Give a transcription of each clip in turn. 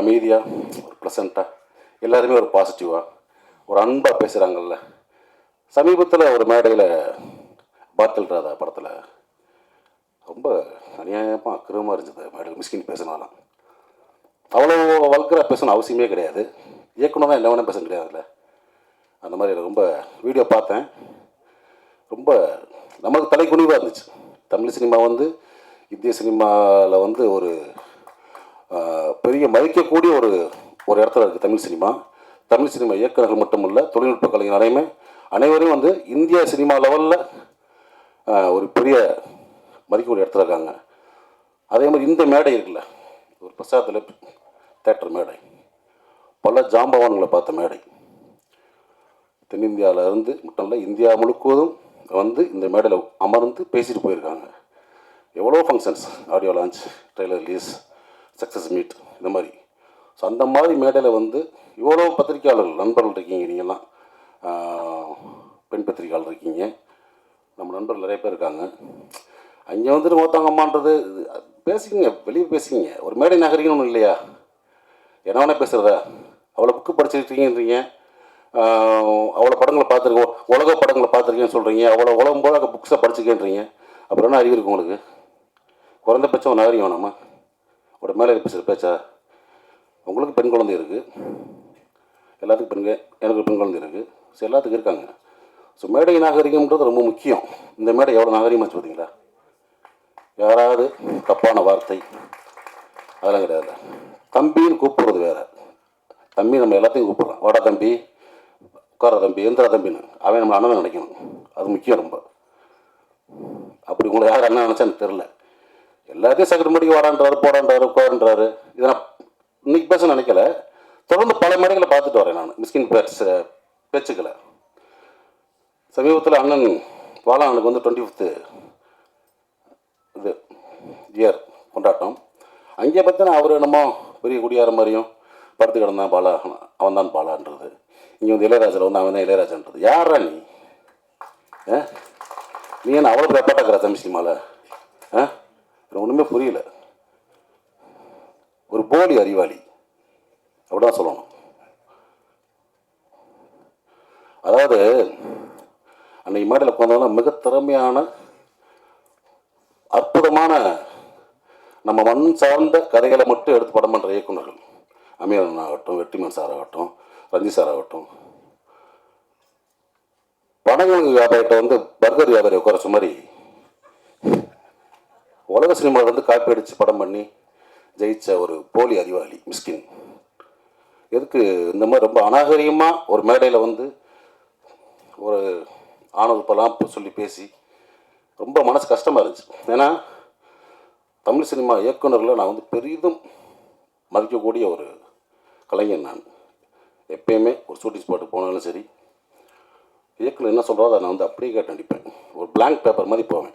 அமைதியாக ஒரு ப்ளசண்ட்டாக எல்லாருமே ஒரு பாசிட்டிவாக ஒரு அன்பாக பேசுகிறாங்கல்ல சமீபத்தில் ஒரு மேடையில் பாத்தல் ராதா படத்தில் ரொம்ப அநியாயமாக அக்கிரமாக இருந்தது மேடையில். மிஸ்கின் பேசினாலாம் அவ்வளோ வல்கராக பேசணும் அவசியமே கிடையாது. இயக்குனர் தான் என்ன வேணால் பேச கிடையாதுல்ல அந்த மாதிரி ரொம்ப வீடியோ பார்த்தேன். ரொம்ப நமக்கு தலைக்குனிவாக இருந்துச்சு. தமிழ் சினிமா வந்து இந்திய சினிமாவில் வந்து ஒரு பெரிய மதிக்கக்கூடிய ஒரு ஒரு இடத்துல இருக்குது தமிழ் சினிமா. தமிழ் சினிமா இயக்குநர்கள் மட்டுமல்ல தொழில்நுட்ப கலைஞர் அனைமே அனைவரும் வந்து இந்திய சினிமா லெவலில் ஒரு பெரிய மதிக்கக்கூடிய இடத்துல இருக்காங்க. அதே மாதிரி இந்த மேடை இருக்குல்ல ஒரு பிரசாத்தில் தேட்டர் மேடை. பல ஜாம்பவான்களை பார்த்த மேடை. தென்னிந்தியாவில் இருந்து மட்டும் இல்லை இந்தியா முழுக்குவதும் வந்து இந்த மேடையில் அமர்ந்து பேசிட்டு போயிருக்காங்க. எவ்வளோ functions audio launch trailer release success meet இந்த மாதிரி. ஸோ அந்த மாதிரி மேடையில் வந்து இவ்வளோ பத்திரிக்கையாளர்கள் நண்பர்கள் இருக்கீங்க நீங்கள்லாம். பெண் பத்திரிகையாளர் இருக்கீங்க. நம்ம நண்பர்கள் நிறைய பேர் இருக்காங்க. அங்கே வந்துட்டு மொத்தங்கம்மான்றது பேசிக்கிங்க வெளியே பேசிக்கிங்க ஒரு மேடை நகரிகன்னு ஒன்றும் இல்லையா? என்ன வேணா பேசுகிறதா அவ்வளோ புக்கு படிச்சிருக்கீங்கன்றீங்க. அவ்வளோ படங்களை பார்த்துருக்கோம் உலக படங்களை பார்த்துருக்கேன்னு சொல்கிறீங்க அவ்வளோ உலகம் போல புக்ஸை படிச்சுக்கேன்றீங்க அப்புறம் என்ன அறிவு இருக்கு உங்களுக்கு? குறைந்தபட்சம் நகரியம் நம்ம. ஒரு மேலே பேசுகிற பேச்சா? உங்களுக்கு பெண் குழந்தை இருக்குது எல்லாத்துக்கும் பெண்கள் எனக்கு பெண் குழந்தை இருக்குது ஸோ எல்லாத்துக்கும் இருக்காங்க. ஸோ மேடை நாகரிகம்ன்றது ரொம்ப முக்கியம். இந்த மேடை எவ்வளோ நாகரிகமாச்சு பார்த்தீங்களா? யாராவது தப்பான வார்த்தை அதெல்லாம் கிடையாது. தம்பின்னு கூப்பிடுறது வேறு. தம்பி நம்ம எல்லாத்தையும் கூப்பிட்றோம் வாடா தம்பி உட்கார தம்பி எந்திரா தம்பின்னு. அவன் நம்ம அண்ணன் நினைக்கணும். அது முக்கியம் ரொம்ப. அப்படி உங்களை யார் அண்ணன் நினச்சா எனக்கு தெரில எல்லாத்தையும் சக்கர மடிக்கு வரான்றாரு போடான்றாரு உட்காருன்றாரு. இதை நான் இன்னைக்கு பேச நினைக்கல. தொடர்ந்து பல மேடைகளை பார்த்துட்டு வரேன் நான் மிஸ்கின் பேட்ஸ் பேச்சுக்களை. சமீபத்தில் அண்ணன் பாலானுக்கு வந்து டுவெண்ட்டி ஃபிஃப்த்து இது இயர் கொண்டாட்டம். அங்கே பார்த்தா அவர் என்னமோ பெரிய குடியார மாதிரியும் படுத்து கிடந்தான் பாலா அவன் தான் பாலான்றது. இங்கே வந்து இளையராஜில் வந்து அவன் தான் இளையராஜான்றது. யாரா நீ? ஆ நீ என்ன அவ்வளோ பேப்பாட்டாக்குற தமிழ் எனக்கு ஒன்றுமே புரியல. ஒரு போலி அறிவாளி. அப்படிதான் சொல்லணும். அதாவது அன்னைக்கு மாடியில் உட்காந்தவங்க மிக திறமையான அற்புதமான நம்ம மண் சார்ந்த கதைகளை மட்டும் எடுத்து படம் பண்ணுற இயக்குநர்கள். அமீரன் ஆகட்டும் வெற்றிமன் சார் ஆகட்டும் ரஞ்சி சார் ஆகட்டும். படங்களுக்கு வியாபாரிட்ட வந்து பர்கர் வியாபாரி உட்கார மாதிரி உலக சினிமாவில் வந்து காப்பி அடித்து படம் பண்ணி ஜெயித்த ஒரு போலி அறிவாளி மிஸ்கின். எதுக்கு இந்த மாதிரி ரொம்ப அநாகரிகமாக ஒரு மேடையில் வந்து ஒரு ஆணவப்பெல்லாம் சொல்லி பேசி ரொம்ப மனசு கஷ்டமாக இருந்துச்சு. ஏன்னா தமிழ் சினிமா இயக்குனரில் நான் வந்து பெரிதும் மதிக்கக்கூடிய ஒரு கலைஞன் நான். எப்பயுமே ஒரு ஷூட்டிங் ஸ்பாட்டுக்கு போனாலும் சரி இயக்குனர் என்ன சொல்கிறோ அதை நான் வந்து அப்படியே கேட்டு நடிப்பேன். ஒரு பிளாங்க் பேப்பர் மாதிரி போவேன்.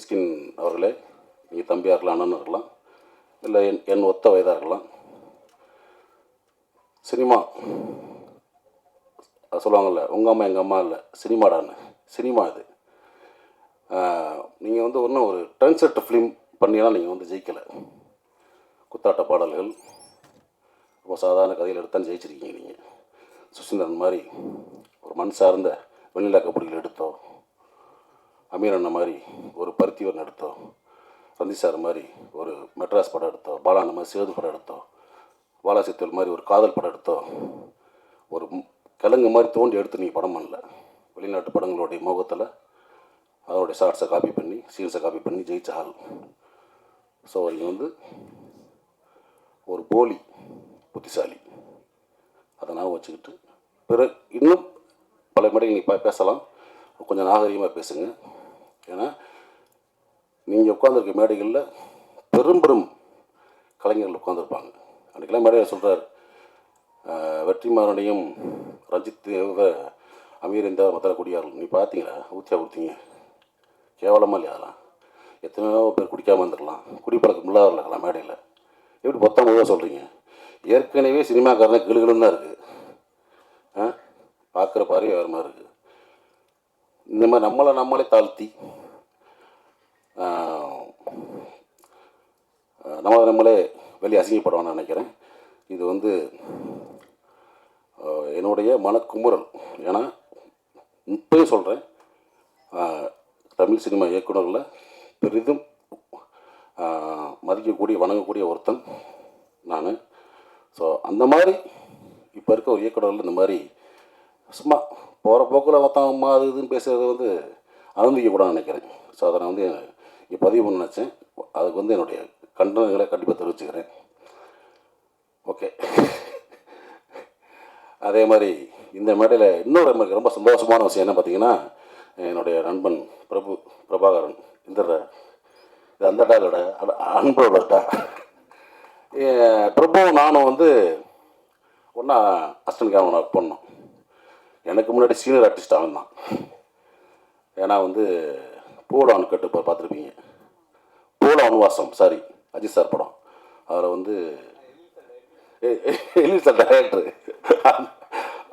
மிஸ்கின் அவர்களே நீங்கள் தம்பியாக இருக்கலாம் அண்ணன் இருக்கலாம் இல்லை என் என் ஒத்த வயதாக இருக்கலாம் சினிமா அது சொல்லுவாங்கள்ல உங்கள் அம்மா எங்கள் அம்மா இல்லை சினிமாடான்னு. சினிமா இது. நீங்கள் வந்து ஒன்றும் ஒரு ட்ரெண்ட் ஃபிலிம் பண்ணியெல்லாம் நீங்கள் வந்து ஜெயிக்கலை. குத்தாட்ட பாடல்கள் ரொம்ப சாதாரண கதையில் எடுத்தான் ஜெயிச்சிருக்கீங்க நீங்கள் சுசீந்திரன் மாதிரி ஒரு மண் சார்ந்த வெண்ணிலா கபடிகள் எடுத்தோம். அமீர் அண்ணன் மாதிரி ஒரு பருத்திவரன் எடுத்தோ ரந்தி சார் மாதிரி ஒரு மெட்ராஸ் படம் எடுத்தோம் பாலாண்ணன் மாதிரி சேது படம் எடுத்தோம் பாலாசித்தல் மாதிரி ஒரு காதல் படம் எடுத்தோம் ஒரு கிழங்கு மாதிரி தோண்டி எடுத்து நீங்கள் படம் பண்ணல. வெளிநாட்டு படங்களுடைய முகத்தில் அதோடைய ஷார்ட்ஸை காப்பி பண்ணி சீன்ஸை காப்பி பண்ணி ஜெயிச்ச ஆள். ஸோ நீங்கள் வந்து ஒரு போலி புத்திசாலி. அதை நான் வச்சுக்கிட்டு பிற இன்னும் பல மேடைகள் நீங்கள் பேசலாம். கொஞ்சம் நாகரிகமாக பேசுங்க. ஏன்னா நீங்கள் உட்காந்துருக்க மேடைகளில் பெரும் பெரும் கலைஞர்கள் உட்காந்துருப்பாங்க அன்றைக்கெல்லாம் மேடையில் சொல்கிறார் வெற்றிமாறனையும் ரஞ்சித் தேவ அமீர் இந்த மத்திர குடியார்கள். நீ பார்த்தீங்களா ஊற்றியா ஊற்றிங்க கேவலமாக இல்லையா அதெல்லாம்? எத்தனையோ பேர் குடிக்காமல் வந்துடலாம் குடிப்பழக்கம் இல்லாத இருக்கலாம் மேடையில். எப்படி மொத்தம் முழுதாக சொல்கிறீங்க ஏற்கனவே சினிமாக்காரன் கிளுகளும் தான் இருக்குது ஆ? பார்க்குற பார்வை வேறு மாதிரி இருக்குது இந்த மாதிரி நம்மளை நம்மளே தாழ்த்தி ஆ, நம்ம நம்மளே வெளியே அசிங்கப்படுவான்னு நினைக்கிறேன். இது வந்து என்னுடைய மனக்குமுறல். ஏன்னா இப்போயும் சொல்கிறேன் தமிழ் சினிமா இயக்குனரில் பெரிதும் மதிக்கக்கூடிய வணங்கக்கூடிய ஒருத்தன் நான். ஸோ அந்த மாதிரி இப்போ இருக்க ஒரு இயக்குனரில் இந்த மாதிரி சும்மா போகிற போக்கில் மொத்தம் அம்மா அது இதுன்னு பேசுகிறது வந்து அனுமதிக்கக்கூடாதுன்னு நினைக்கிறேன். ஸோ அதை நான் வந்து இங்கே பதிவு பண்ண நினச்சேன். அதுக்கு வந்து என்னுடைய கண்டனங்களை கண்டிப்பாக தெரிவிச்சுக்கிறேன். ஓகே அதே மாதிரி இந்த மேடையில் இன்னொரு எனக்கு ரொம்ப சந்தோஷமான விஷயம் என்ன பார்த்தீங்கன்னா என்னுடைய நண்பன் பிரபு பிரபாகரன் இந்த இது அந்த டாலோட அன்போட டா பிரபு நானும் வந்து ஒன்றா அஸ்டன் கேமரா ஒர்க் பண்ணோம். எனக்கு முன்னாடி சீனியர் ஆர்டிஸ்ட் அவன் தான் ஏன்னா வந்து போலான் கட்டு பார்த்துருப்பீங்க பூட அனுவாசம் சாரி அஜித் சார் படம். அதில் வந்து எலில் சார் டைரக்டர்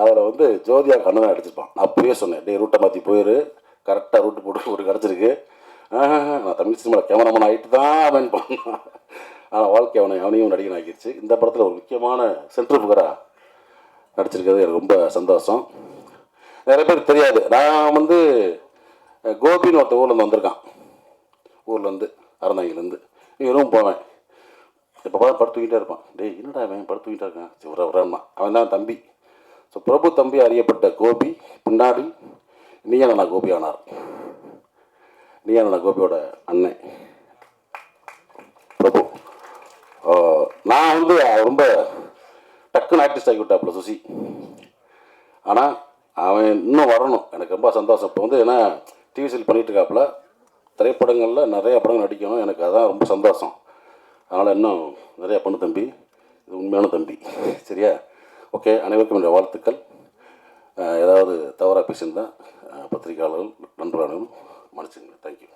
அதில் வந்து ஜோதியா கண்ணன் அடிச்சிருப்பான் நான் அப்பயே சொன்னேன் டே ரூட்டை மாற்றி போயிரு. கரெக்டாக ரூட்டு போட்டு ஒரு கிடச்சிருக்கு. நான் தமிழ் சினிமாவில் கேமராமேன் ஆகிட்டு தான் அவன் பண்ணான். ஆனால் வாழ்க்கை அவனை அவனையும் நடிகன் ஆக்கிடுச்சு இந்த படத்தில் ஒரு முக்கியமான சென்ட்ரு புகராக நடிச்சிருக்கிறது எனக்கு ரொம்ப சந்தோஷம். நிறைய பேருக்கு தெரியாது. நான் வந்து கோபின்னு ஒருத்த ஊர்லேருந்து வந்திருக்கான். ஊர்லேருந்து அறந்தாங்கிலேருந்து இவரும் போவேன். இப்போ கூட படுத்துக்கிட்டே இருப்பான். டேய் என்னடா அவன் படுத்துக்கிட்டே இருக்கான். சிவர அவன் தான் தம்பி. ஸோ பிரபு தம்பி அறியப்பட்ட கோபி பின்னாடி நீயானா கோபி ஆனார். நீயானா கோபியோட அண்ணன். பிரபு. நான் வந்து ரொம்ப டக்குன்னு ஆக்டிஸ்ட் ஆகி விட்டாப்புல சுசி. ஆனால் அவன் இன்னும் வரணும். எனக்கு ரொம்ப சந்தோஷம். இப்போ வந்து ஏன்னா டிவி சீல் பண்ணிகிட்டு இருக்காப்புல திரைப்படங்களில் நிறைய படங்கள் நடிக்கணும். எனக்கு அதான் ரொம்ப சந்தோஷம். அதனால் இன்னும் நிறையா பண்ணு தம்பி இது உண்மையான தம்பி. சரியா? ஓகே அனைவருக்கும் என்னுடைய வாழ்த்துக்கள். ஏதாவது தவறாக பேசியிருந்தால் பத்திரிகையாளர்கள் நண்பர்களும் மன்னிச்சுங்க தேங்க்யூ